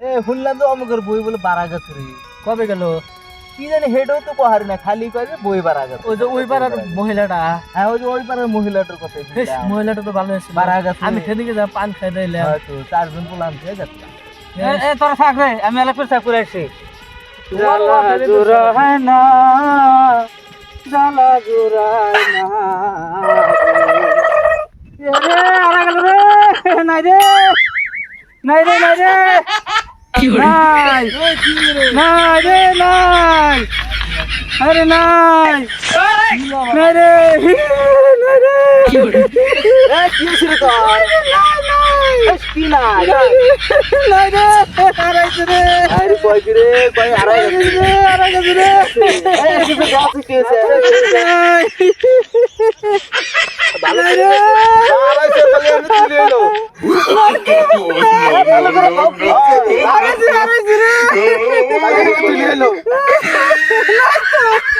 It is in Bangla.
এ শুনলাম তো অমুকের বই বলে গেছে রে। কবে গেল? কি জানি হেডও তো কহারি না খালি কয় বই বারা গেছে ওই যে ওই পাড়ার মহিলাটা। হ্যাঁ ওই যে ওই পাড়ার মহিলাটার কথা মহিলাটা তো ভালো হয়েছিল। বারা গেছে আমি সেদিকে যা পান খাই দিলাম হয়তো চারজন পোলাম খেয়ে যাচ্ছে এ তোরা থাক রে আমি আলাপ করে থাক করে আসছি জ্বালা জোড়ায় না। জ্বালা জোড়ায় না রে আরা গেল রে নাই রে নাই রে নাই রে। নাই। নাই রে নাই। আরে নাই। নাই রে। নাই রে। এ, কি ছিল তোর? ভালো করে গেছে।